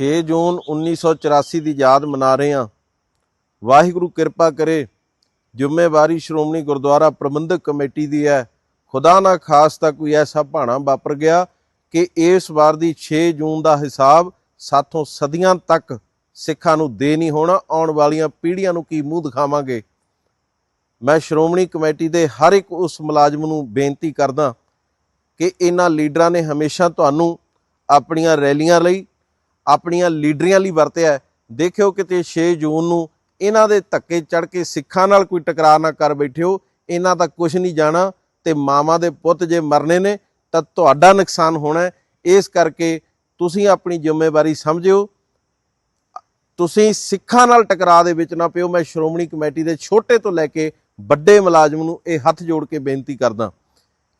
6 ਜੂਨ 1984 ਦੀ ਯਾਦ ਮਨਾ ਰਹੇ ਹਾਂ। ਵਾਹਿਗੁਰੂ ਕਿਰਪਾ ਕਰੇ, ਜ਼ਿੰਮੇਵਾਰੀ ਸ਼੍ਰੋਮਣੀ ਗੁਰਦੁਆਰਾ ਪ੍ਰਬੰਧਕ ਕਮੇਟੀ ਦੀ ਹੈ। ਖੁਦਾ ਨਾ ਖਾਸ ਤਾਂ ਕੋਈ ਐਸਾ ਭਾਣਾ ਵਾਪਰ ਗਿਆ ਕਿ ਇਸ ਵਾਰ ਦੀ 6 ਜੂਨ ਦਾ ਹਿਸਾਬ ਸਾਥੋਂ ਸਦੀਆਂ ਤੱਕ ਸਿੱਖਾਂ ਨੂੰ ਦੇ ਨਹੀਂ ਹੋਣਾ, ਆਉਣ ਵਾਲੀਆਂ ਪੀੜ੍ਹੀਆਂ ਨੂੰ ਕੀ ਮੂੰਹ ਦਿਖਾਵਾਂਗੇ? ਮੈਂ ਸ਼੍ਰੋਮਣੀ ਕਮੇਟੀ ਦੇ ਹਰ ਇੱਕ ਉਸ ਮੁਲਾਜ਼ਮ ਨੂੰ ਬੇਨਤੀ ਕਰਦਾ ਕਿ ਇਹਨਾਂ ਲੀਡਰਾਂ ਨੇ ਹਮੇਸ਼ਾ ਤੁਹਾਨੂੰ ਆਪਣੀਆਂ ਰੈਲੀਆਂ ਲਈ ਆਪਣੀਆਂ ਲੀਡਰੀਆਂ ਲਈ ਵਰਤਿਆ ਦੇਖਿਓ ਕਿਤੇ 6 ਜੂਨ ਨੂੰ ਇਹਨਾਂ ਦੇ ਧੱਕੇ ਚੜ ਕੇ ਸਿੱਖਾਂ ਨਾਲ ਕੋਈ ਟਕਰਾਅ ਨਾ ਕਰ ਬੈਠਿਓ, ਇਹਨਾਂ ਦਾ ਕੁਝ ਨਹੀਂ ਜਾਣਾ ਤੇ ਮਾਮਾ ਦੇ ਪੁੱਤ ਜੇ ਮਰਨੇ ਨੇ ਤਾਂ ਤੁਹਾਡਾ ਨੁਕਸਾਨ ਹੋਣਾ ਇਸ ਕਰਕੇ ਤੁਸੀਂ ਆਪਣੀ ਜ਼ਿੰਮੇਵਾਰੀ ਸਮਝਿਓ। ਤੁਸੀਂ ਸਿੱਖਾਂ ਨਾਲ ਟਕਰਾਅ ਦੇ ਵਿੱਚ ਨਾ ਪਿਓ। ਮੈਂ ਸ਼੍ਰੋਮਣੀ ਕਮੇਟੀ ਦੇ ਛੋਟੇ ਤੋਂ ਲੈ ਕੇ ਵੱਡੇ ਮੁਲਾਜ਼ਮ ਨੂੰ ਇਹ ਹੱਥ ਜੋੜ ਕੇ ਬੇਨਤੀ ਕਰਦਾ,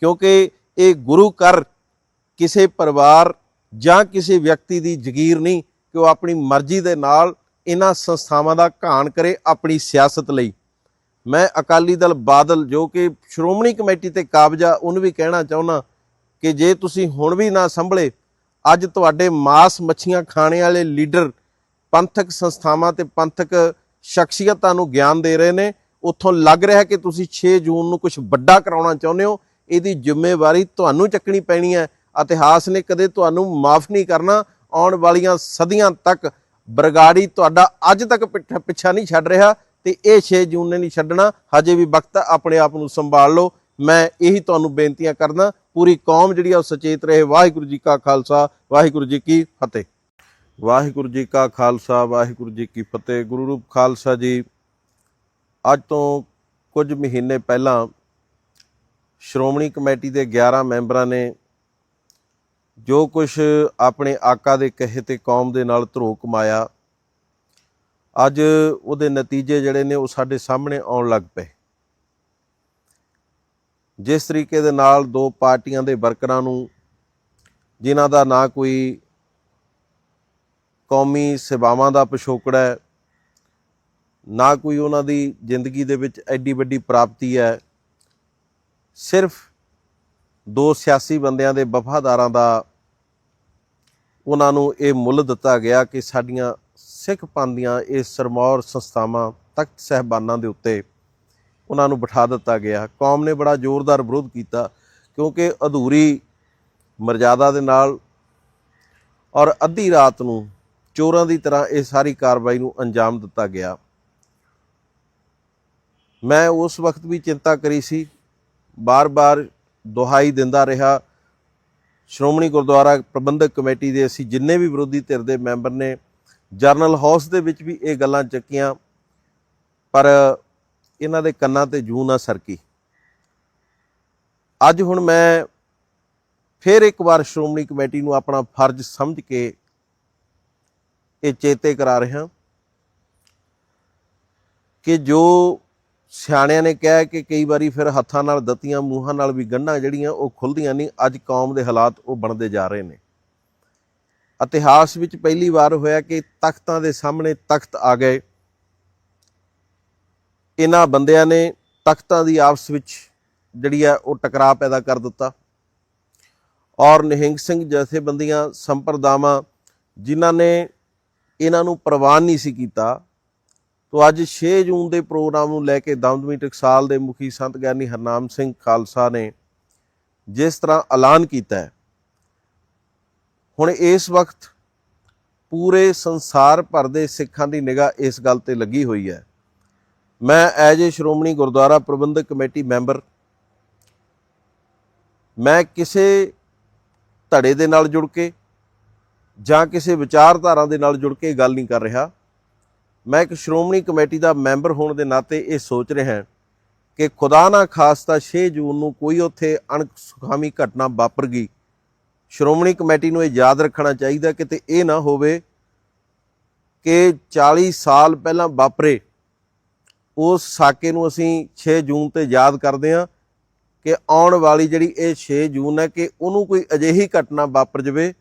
ਕਿਉਂਕਿ ਇਹ ਗੁਰੂ ਘਰ ਕਿਸੇ ਪਰਿਵਾਰ ਜਾਂ ਕਿਸੇ ਵਿਅਕਤੀ ਦੀ ਜ਼ਗੀਰ ਨਹੀਂ ਕਿ ਉਹ ਆਪਣੀ ਮਰਜ਼ੀ ਦੇ ਨਾਲ ਇਹਨਾਂ ਸੰਸਥਾਵਾਂ ਦਾ ਘਾਣ ਕਰੇ ਆਪਣੀ ਸਿਆਸਤ ਲਈ। ਮੈਂ ਅਕਾਲੀ ਦਲ ਬਾਦਲ ਜੋ ਕਿ ਸ਼੍ਰੋਮਣੀ ਕਮੇਟੀ ਤੇ ਕਾਬਜਾ, ਉਹਨੂੰ ਵੀ ਕਹਿਣਾ ਚਾਹੁੰਦਾ ਕਿ ਜੇ ਤੁਸੀਂ ਹੁਣ ਵੀ ਨਾ ਸੰਭਲੇ, ਅੱਜ ਤੁਹਾਡੇ ਮਾਸ ਮੱਛੀਆਂ ਖਾਣੇ ਵਾਲੇ ਲੀਡਰ ਪੰਥਕ ਸੰਸਥਾਵਾਂ ਤੇ ਪੰਥਕ ਸ਼ਖਸੀਅਤਾਂ ਨੂੰ ਗਿਆਨ ਦੇ ਰਹੇ ਨੇ, ਉੱਥੋਂ ਲੱਗ ਰਿਹਾ ਕਿ ਤੁਸੀਂ 6 ਜੂਨ ਨੂੰ ਕੁਝ ਵੱਡਾ ਕਰਾਉਣਾ ਚਾਹੁੰਦੇ ਹੋ, ਇਹਦੀ ਜ਼ਿੰਮੇਵਾਰੀ ਤੁਹਾਨੂੰ ਚੱਕਣੀ ਪੈਣੀ ਹੈ। ਇਤਿਹਾਸ ਨੇ ਕਦੇ ਤੁਹਾਨੂੰ ਮਾਫ ਨਹੀਂ ਕਰਨਾ। ਆਉਣ ਵਾਲੀਆਂ ਸਦੀਆਂ ਤੱਕ ਬਰਗਾੜੀ ਤੁਹਾਡਾ ਅੱਜ ਤੱਕ ਪਿੱਠ- ਪਿੱਛਾ ਨਹੀਂ ਛੱਡ ਰਿਹਾ ਤੇ ਇਹ 6 ਜੂਨ ਨੇ ਨਹੀਂ ਛੱਡਣਾ। ਹਜੇ ਵੀ ਵਕਤ ਆਪਣੇ ਆਪ ਨੂੰ ਸੰਭਾਲ ਲਓ। ਮੈਂ ਇਹੀ ਤੁਹਾਨੂੰ ਬੇਨਤੀਆਂ ਕਰਦਾ, ਪੂਰੀ ਕੌਮ ਜਿਹੜੀ ਆ ਉਹ ਸੁਚੇਤ ਰਹੇ। ਵਾਹਿਗੁਰੂ ਜੀ ਕਾ ਖਾਲਸਾ, ਵਾਹਿਗੁਰੂ ਜੀ ਕੀ ਫਤਿਹ। ਵਾਹਿਗੁਰੂ ਜੀ ਕਾ ਖਾਲਸਾ, ਵਾਹਿਗੁਰੂ ਜੀ ਕੀ ਫਤਿਹ। ਗੁਰੂ ਰੂਪ ਖਾਲਸਾ ਜੀ, ਅੱਜ ਤੋਂ ਕੁਝ ਮਹੀਨੇ ਪਹਿਲਾਂ ਸ਼੍ਰੋਮਣੀ ਕਮੇਟੀ ਦੇ 11 ਮੈਂਬਰਾਂ ਨੇ ਜੋ ਕੁਝ ਆਪਣੇ ਆਕਾ ਦੇ ਕਹੇ ਤੇ ਕੌਮ ਦੇ ਨਾਲ ਧਰੋ ਕਮਾਇਆ, ਅੱਜ ਉਹਦੇ ਨਤੀਜੇ ਜਿਹੜੇ ਨੇ ਉਹ ਸਾਡੇ ਸਾਹਮਣੇ ਆਉਣ ਲੱਗ ਪਏ। ਜਿਸ ਤਰੀਕੇ ਦੇ ਨਾਲ ਦੋ ਪਾਰਟੀਆਂ ਦੇ ਵਰਕਰਾਂ ਨੂੰ, ਜਿਨ੍ਹਾਂ ਦਾ ਨਾ ਕੋਈ ਕੌਮੀ ਸੇਵਾਵਾਂ ਦਾ ਪਿਛੋਕੜ ਹੈ, ਨਾ ਕੋਈ ਉਹਨਾਂ ਦੀ ਜ਼ਿੰਦਗੀ ਦੇ ਵਿੱਚ ਐਡੀ ਵੱਡੀ ਪ੍ਰਾਪਤੀ ਹੈ, ਸਿਰਫ ਦੋ ਸਿਆਸੀ ਬੰਦਿਆਂ ਦੇ ਵਫਾਦਾਰਾਂ ਦਾ ਉਹਨਾਂ ਨੂੰ ਇਹ ਮੁੱਲ ਦਿੱਤਾ ਗਿਆ ਕਿ ਸਾਡੀਆਂ ਸਿੱਖ ਪੰਥ ਦੀਆਂ ਇਹ ਸਰਮੌਰ ਸੰਸਥਾਵਾਂ ਤਖਤ ਸਹਿਬਾਨਾਂ ਦੇ ਉੱਤੇ ਉਹਨਾਂ ਨੂੰ ਬਿਠਾ ਦਿੱਤਾ ਗਿਆ। ਕੌਮ ਨੇ ਬੜਾ ਜ਼ੋਰਦਾਰ ਵਿਰੋਧ ਕੀਤਾ ਕਿਉਂਕਿ ਅਧੂਰੀ ਮਰਜ਼ਾਦਾ ਦੇ ਨਾਲ ਔਰ ਅੱਧੀ ਰਾਤ ਨੂੰ ਚੋਰਾਂ ਦੀ ਤਰ੍ਹਾਂ ਇਹ ਸਾਰੀ ਕਾਰਵਾਈ ਨੂੰ ਅੰਜਾਮ ਦਿੱਤਾ ਗਿਆ। ਮੈਂ ਉਸ ਵਕਤ ਵੀ ਚਿੰਤਾ ਕਰੀ ਸੀ। ਬਾਰ-ਬਾਰ ਦੁਹਾਈ ਦਿੰਦਾ ਰਿਹਾ ਸ਼੍ਰੋਮਣੀ ਗੁਰਦੁਆਰਾ ਪ੍ਰਬੰਧਕ ਕਮੇਟੀ ਦੇ ਅਸੀਂ ਜਿੰਨੇ ਵੀ ਵਿਰੋਧੀ ਧਿਰ ਦੇ ਮੈਂਬਰ ਨੇ, ਜਰਨਲ ਹਾਊਸ ਦੇ ਵਿੱਚ ਵੀ ਇਹ ਗੱਲਾਂ ਚੱਕੀਆਂ, ਪਰ ਇਹਨਾਂ ਦੇ ਕੰਨਾਂ ਤੇ ਜੂ ਨਾ ਸਰਕੀ। ਅੱਜ ਹੁਣ ਮੈਂ ਫਿਰ ਇੱਕ ਵਾਰ ਸ਼੍ਰੋਮਣੀ ਕਮੇਟੀ ਨੂੰ ਆਪਣਾ ਫਰਜ਼ ਸਮਝ ਕੇ ਇਹ ਚੇਤੇ ਕਰਾ ਰਿਹਾ ਕਿ ਜੋ ਸਿਆਣਿਆਂ ਨੇ ਕਿਹਾ ਕਿ ਕਈ ਵਾਰੀ ਫਿਰ ਹੱਥਾਂ ਨਾਲ ਦਿੱਤੀਆਂ, ਮੂੰਹਾਂ ਨਾਲ ਵੀ ਗੰਢਾਂ ਜਿਹੜੀਆਂ ਉਹ ਖੁੱਲਦੀਆਂ ਨਹੀਂ, ਅੱਜ ਕੌਮ ਦੇ ਹਾਲਾਤ ਉਹ ਬਣਦੇ ਜਾ ਰਹੇ ਨੇ। ਇਤਿਹਾਸ ਵਿੱਚ ਪਹਿਲੀ ਵਾਰ ਹੋਇਆ ਕਿ ਤਖਤਾਂ ਦੇ ਸਾਹਮਣੇ ਤਖਤ ਆ ਗਏ। ਇਹਨਾਂ ਬੰਦਿਆਂ ਨੇ ਤਖਤਾਂ ਦੀ ਆਪਸ ਵਿੱਚ ਜਿਹੜੀ ਆ ਉਹ ਟਕਰਾਅ ਪੈਦਾ ਕਰ ਦਿੱਤਾ। ਔਰ ਨਿਹੰਗ ਸਿੰਘ ਜਥੇਬੰਦੀਆਂ, ਸੰਪਰਦਾਵਾਂ, ਜਿਨ੍ਹਾਂ ਨੇ ਇਹਨਾਂ ਨੂੰ ਪ੍ਰਵਾਨ ਨਹੀਂ ਸੀ ਕੀਤਾ ਤੋ ਅੱਜ 6 ਜੂਨ ਦੇ ਪ੍ਰੋਗਰਾਮ ਨੂੰ ਲੈ ਕੇ ਦਮਦਮੀ ਟਕਸਾਲ ਦੇ ਮੁਖੀ ਸੰਤ ਗਿਆਨੀ ਹਰਨਾਮ ਸਿੰਘ ਖਾਲਸਾ ਨੇ ਜਿਸ ਤਰ੍ਹਾਂ ਐਲਾਨ ਕੀਤਾ ਹੈ, ਹੁਣ ਇਸ ਵਕਤ ਪੂਰੇ ਸੰਸਾਰ ਭਰ ਦੇ ਸਿੱਖਾਂ ਦੀ ਨਿਗਾਹ ਇਸ ਗੱਲ ਤੇ ਲੱਗੀ ਹੋਈ ਹੈ। ਮੈਂ as a Shiromani Gurdwara Parbandhak Committee member, ਮੈਂ ਕਿਸੇ ਧੜੇ ਦੇ ਨਾਲ ਜੁੜ ਕੇ ਜਾਂ ਕਿਸੇ ਵਿਚਾਰਧਾਰਾ ਦੇ ਨਾਲ ਜੁੜ ਕੇ ਗੱਲ ਨਹੀਂ ਕਰ ਰਿਹਾ। ਮੈਂ ਇੱਕ ਸ਼੍ਰੋਮਣੀ ਕਮੇਟੀ ਦਾ ਮੈਂਬਰ ਹੋਣ ਦੇ ਨਾਤੇ ਇਹ ਸੋਚ ਰਿਹਾ ਕਿ ਖੁਦਾ ਨਾ ਖਾਸਤਾ 6 ਜੂਨ ਨੂੰ ਕੋਈ ਉੱਥੇ ਅਣਸੁਖਾਵੀ ਘਟਨਾ ਵਾਪਰ ਗਈ। ਸ਼੍ਰੋਮਣੀ ਕਮੇਟੀ ਨੂੰ ਇਹ ਯਾਦ ਰੱਖਣਾ ਚਾਹੀਦਾ ਕਿ ਤੇ ਇਹ ਨਾ ਹੋਵੇ ਕਿ 40 ਸਾਲ ਪਹਿਲਾਂ ਵਾਪਰੇ। ਉਸ ਸਾਕੇ ਨੂੰ ਅਸੀਂ 6 ਜੂਨ ਤੇ ਯਾਦ ਕਰਦੇ ਹਾਂ ਕਿ ਆਉਣ ਵਾਲੀ ਜਿਹੜੀ ਇਹ 6 ਜੂਨ ਹੈ ਕਿ ਉਹਨੂੰ ਕੋਈ ਅਜਿਹੀ ਘਟਨਾ ਵਾਪਰ ਜਾਵੇ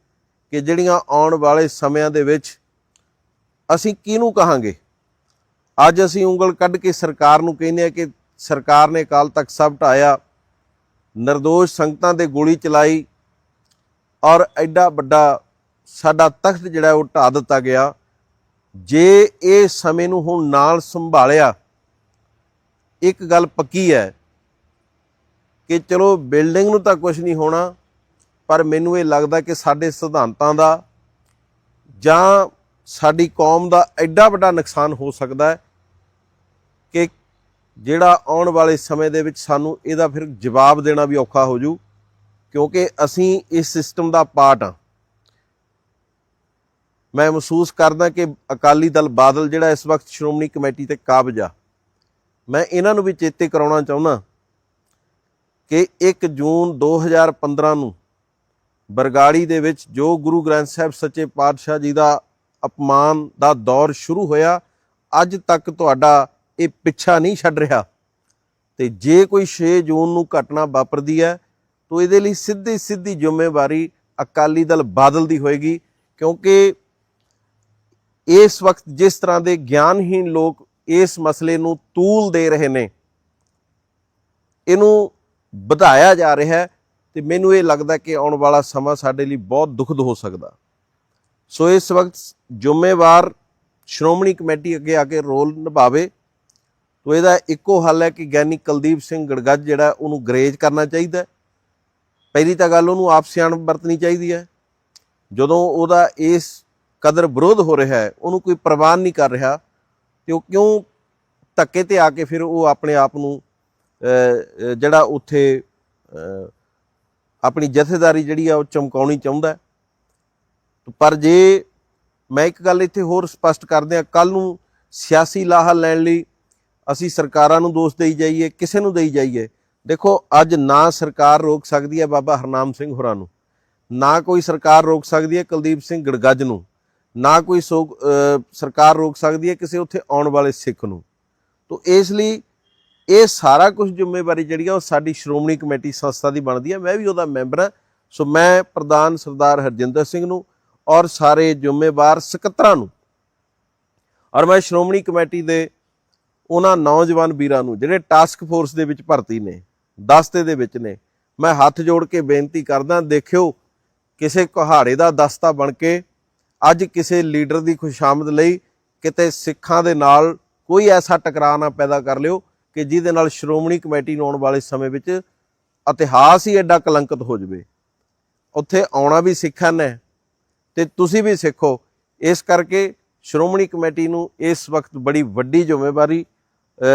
ਕਿ ਜਿਹੜੀਆਂ ਆਉਣ ਵਾਲੇ ਸਮਿਆਂ ਦੇ ਵਿੱਚ ਅਸੀਂ ਕਿਹਨੂੰ ਕਹਾਂਗੇ? ਅੱਜ ਅਸੀਂ ਉਂਗਲ ਕੱਢ ਕੇ ਸਰਕਾਰ ਨੂੰ ਕਹਿੰਦੇ ਆ ਕਿ ਸਰਕਾਰ ਨੇ ਕਾਲ ਤੱਕ ਸਭ ਢਾਇਆ ਨਿਰਦੋਸ਼ ਸੰਗਤਾਂ ਤੇ ਗੋਲੀ ਚਲਾਈ ਔਰ ਐਡਾ ਵੱਡਾ ਸਾਡਾ ਤਖਤ ਜਿਹੜਾ ਉਹ ਢਾ ਦਿੱਤਾ ਗਿਆ। ਜੇ ਇਹ ਸਮੇਂ ਨੂੰ ਹੁਣ ਨਾਲ ਸੰਭਾਲਿਆ, ਇੱਕ ਗੱਲ ਪੱਕੀ ਹੈ ਕਿ ਚਲੋ ਬਿਲਡਿੰਗ ਨੂੰ ਤਾਂ ਕੁਝ ਨਹੀਂ ਹੋਣਾ, ਪਰ ਮੈਨੂੰ ਇਹ ਲੱਗਦਾ ਕਿ ਸਾਡੇ ਸਿਧਾਂਤਾਂ ਦਾ ਜਾਂ ਸਾਡੀ ਕੌਮ ਦਾ ਐਡਾ ਵੱਡਾ ਨੁਕਸਾਨ ਹੋ ਸਕਦਾ ਹੈ ਕਿ ਜਿਹੜਾ ਆਉਣ ਵਾਲੇ ਸਮੇਂ ਦੇ ਵਿੱਚ ਸਾਨੂੰ ਇਹਦਾ ਫਿਰ ਜਵਾਬ ਦੇਣਾ ਵੀ ਔਖਾ ਹੋ ਜੂ, ਕਿਉਂਕਿ ਅਸੀਂ ਇਸ ਸਿਸਟਮ ਦਾ ਪਾਰਟ ਹਾਂ। ਮੈਂ ਮਹਿਸੂਸ ਕਰਦਾ ਕਿ ਅਕਾਲੀ ਦਲ ਬਾਦਲ ਜਿਹੜਾ ਇਸ ਵਕਤ ਸ਼੍ਰੋਮਣੀ ਕਮੇਟੀ ਤੇ ਕਾਬਜ ਆ। ਮੈਂ ਇਹਨਾਂ ਨੂੰ ਵੀ ਚੇਤੇ ਕਰਾਉਣਾ ਚਾਹੁੰਦਾ ਕਿ 1 ਜੂਨ 2015 ਨੂੰ ਬਰਗਾੜੀ ਦੇ ਵਿੱਚ ਜੋ ਗੁਰੂ ਗ੍ਰੰਥ ਸਾਹਿਬ ਸੱਚੇ ਪਾਤਸ਼ਾਹ ਜੀ ਦਾ ਅਪਮਾਨ ਦਾ ਦੌਰ ਸ਼ੁਰੂ ਹੋਇਆ। ਅੱਜ ਤੱਕ ਤੁਹਾਡਾ ਇਹ ਪਿੱਛਾ ਨਹੀਂ ਛੱਡ ਰਿਹਾ। ਤੇ ਜੇ ਕੋਈ 6 ਜੂਨ ਨੂੰ ਘਟਨਾ ਵਾਪਰਦੀ ਹੈ, ਤਾਂ ਇਹਦੇ ਲਈ ਸਿੱਧੀ ਸਿੱਧੀ ਜ਼ਿੰਮੇਵਾਰੀ ਅਕਾਲੀ ਦਲ ਬਾਦਲ ਦੀ ਹੋਏਗੀ, ਕਿਉਂਕਿ ਇਸ ਵਕਤ ਜਿਸ ਤਰ੍ਹਾਂ ਦੇ ਗਿਆਨਹੀਨ ਲੋਕ ਇਸ ਮਸਲੇ ਨੂੰ ਤੂਲ ਦੇ ਰਹੇ ਨੇ, ਇਹਨੂੰ ਵਧਾਇਆ ਜਾ ਰਿਹਾ ਹੈ ਤੇ ਮੈਨੂੰ ਇਹ ਲੱਗਦਾ ਕਿ ਆਉਣ ਵਾਲਾ ਸਮਾਂ ਸਾਡੇ ਲਈ ਬਹੁਤ ਦੁਖਦ ਹੋ ਸਕਦਾ। ਸੋ ਇਸ ਵਕਤ ਜ਼ਿੰਮੇਵਾਰ ਸ਼੍ਰੋਮਣੀ ਕਮੇਟੀ ਅੱਗੇ ਆ ਕੇ ਰੋਲ ਨਿਭਾਵੇ। ਤੋ ਇਹਦਾ ਇੱਕੋ ਹੱਲ ਹੈ ਕਿ ਗਿਆਨੀ ਕੁਲਦੀਪ ਸਿੰਘ ਗੜਗੱਜ ਜਿਹੜਾ ਉਹਨੂੰ ਗਰੇਜ ਕਰਨਾ ਚਾਹੀਦਾ ਪਹਿਲੀ ਤਾਂ ਗੱਲ ਉਹਨੂੰ ਆਪ ਸਿਆਣ ਵਰਤਣੀ ਚਾਹੀਦੀ ਹੈ। ਜਦੋਂ ਉਹਦਾ ਇਸ ਕਦਰ ਵਿਰੋਧ ਹੋ ਰਿਹਾ ਹੈ, ਉਹਨੂੰ ਕੋਈ ਪ੍ਰਵਾਨ ਨਹੀਂ ਕਰ ਰਿਹਾ, ਤੇ ਉਹ ਕਿਉਂ ਧੱਕੇ ਤੇ ਆ ਕੇ ਫਿਰ ਉਹ ਆਪਣੇ ਆਪ ਨੂੰ ਜਿਹੜਾ ਉੱਥੇ ਆਪਣੀ ਜਥੇਦਾਰੀ ਜਿਹੜੀ ਆ, ਉਹ ਚਮਕਾਉਣੀ ਚਾਹੁੰਦਾ ਪਰ ਜੇ ਮੈਂ ਇੱਕ ਗੱਲ ਇੱਥੇ ਹੋਰ ਸਪਸ਼ਟ ਕਰਦੇ ਆ ਕੱਲ ਨੂੰ ਸਿਆਸੀ ਲਾਹਾ ਲੈਣ ਲਈ ਅਸੀਂ ਸਰਕਾਰਾਂ ਨੂੰ ਦੋਸ਼ ਦੇਈ ਜਾਈਏ, ਕਿਸੇ ਨੂੰ ਦੇਈ ਜਾਈਏ। ਦੇਖੋ, ਅੱਜ ਨਾ ਸਰਕਾਰ ਰੋਕ ਸਕਦੀ ਹੈ ਬਾਬਾ ਹਰਨਾਮ ਸਿੰਘ ਹੋਰਾਂ ਨੂੰ, ਨਾ ਕੋਈ ਸਰਕਾਰ ਰੋਕ ਸਕਦੀ ਹੈ ਕੁਲਦੀਪ ਸਿੰਘ ਗੜਗੱਜ ਨੂੰ, ਨਾ ਕੋਈ ਸੋ ਸਰਕਾਰ ਰੋਕ ਸਕਦੀ ਹੈ ਕਿਸੇ ਉੱਥੇ ਆਉਣ ਵਾਲੇ ਸਿੱਖ ਨੂੰ। ਤੋ ਇਸ ਲਈ ਇਹ ਸਾਰਾ ਕੁਝ ਜ਼ਿੰਮੇਵਾਰੀ ਜਿਹੜੀ ਆ ਉਹ ਸਾਡੀ ਸ਼੍ਰੋਮਣੀ ਕਮੇਟੀ ਸੰਸਥਾ ਦੀ ਬਣਦੀ ਹੈ, ਮੈਂ ਵੀ ਉਹਦਾ ਮੈਂਬਰ ਹਾਂ। ਸੋ ਮੈਂ ਪ੍ਰਧਾਨ ਸਰਦਾਰ ਹਰਜਿੰਦਰ ਸਿੰਘ ਨੂੰ ਔਰ ਸਾਰੇ ਜ਼ਿੰਮੇਵਾਰ ਸਕੱਤਰਾਂ ਨੂੰ। ਔਰ ਮੈਂ ਸ਼੍ਰੋਮਣੀ ਕਮੇਟੀ ਦੇ ਉਹਨਾਂ ਨੌਜਵਾਨ ਵੀਰਾਂ ਨੂੰ, ਜਿਹੜੇ ਟਾਸਕ ਫੋਰਸ ਦੇ ਵਿੱਚ ਭਰਤੀ ਨੇ, ਦਸਤੇ ਦੇ ਵਿੱਚ ਨੇ, ਮੈਂ ਹੱਥ ਜੋੜ ਕੇ ਬੇਨਤੀ ਕਰਦਾ, ਦੇਖਿਓ ਕਿਸੇ ਕੁਹਾੜੇ ਦਾ ਦਸਤਾ ਬਣ ਕੇ ਅੱਜ ਕਿਸੇ ਲੀਡਰ ਦੀ ਖੁਸ਼ਾਮਦ ਲਈ ਕਿਤੇ ਸਿੱਖਾਂ ਦੇ ਨਾਲ ਕੋਈ ਐਸਾ ਟਕਰਾਅ ਨਾ ਪੈਦਾ ਕਰ ਲਿਓ ਕਿ ਜਿਹਦੇ ਨਾਲ ਸ਼੍ਰੋਮਣੀ ਕਮੇਟੀ ਨੂੰ ਆਉਣ ਵਾਲੇ ਸਮੇਂ ਵਿੱਚ ਇਤਿਹਾਸ ਹੀ ਐਡਾ ਕਲੰਕਿਤ ਹੋ ਜਾਵੇ। ਉੱਥੇ ਆਉਣਾ ਵੀ ਸਿੱਖਾਂ ਨੇ ਤੇ ਤੁਸੀਂ ਵੀ ਸਿੱਖੋ। ਇਸ ਕਰਕੇ ਸ਼੍ਰੋਮਣੀ ਕਮੇਟੀ ਨੂੰ ਇਸ ਵਕਤ ਬੜੀ ਵੱਡੀ ਜ਼ਿੰਮੇਵਾਰੀ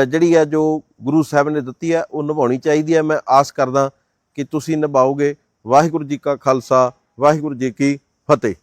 ਜਿਹੜੀ ਹੈ ਜੋ ਗੁਰੂ ਸਾਹਿਬ ਨੇ ਦਿੱਤੀ ਹੈ ਉਹ ਨਿਭਾਉਣੀ ਚਾਹੀਦੀ ਹੈ ਮੈਂ ਆਸ ਕਰਦਾ ਕਿ ਤੁਸੀਂ ਨਿਭਾਓਗੇ। ਵਾਹਿਗੁਰੂ ਜੀ ਕਾ ਖਾਲਸਾ, ਵਾਹਿਗੁਰੂ ਜੀ ਕੀ ਫਤਿਹ।